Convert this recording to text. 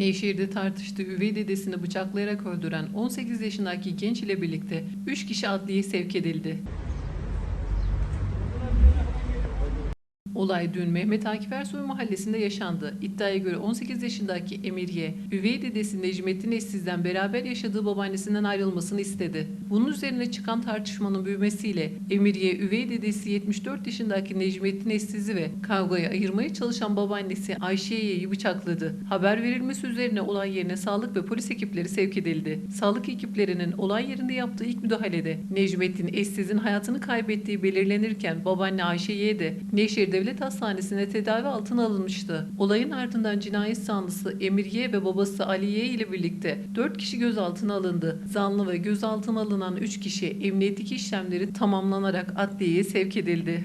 Nevşehir'de tartıştığı üvey dedesini bıçaklayarak öldüren 18 yaşındaki genç ile birlikte 3 kişi adliyeye sevk edildi. Olay dün Mehmet Akif Ersoy mahallesinde yaşandı. İddiaya göre 18 yaşındaki Emiriye, üvey dedesi Necmettin Eşsiz'den beraber yaşadığı babaannesinden ayrılmasını istedi. Bunun üzerine çıkan tartışmanın büyümesiyle Emiriye, üvey dedesi 74 yaşındaki Necmettin Eşsiz'i ve kavgayı ayırmaya çalışan babaannesi Ayşe'yi bıçakladı. Haber verilmesi üzerine olay yerine sağlık ve polis ekipleri sevk edildi. Sağlık ekiplerinin olay yerinde yaptığı ilk müdahalede Necmettin Eşsiz'in hayatını kaybettiği belirlenirken babaanne Ayşe'ye de Nevşehir Devlet Hastanesi'ne tedavi altına alınmıştı. Olayın ardından cinayet zanlısı Emiriye ve babası Aliye ile birlikte 4 kişi gözaltına alındı. Zanlı ve gözaltına alınan 3 kişi emniyetteki işlemleri tamamlanarak adliyeye sevk edildi.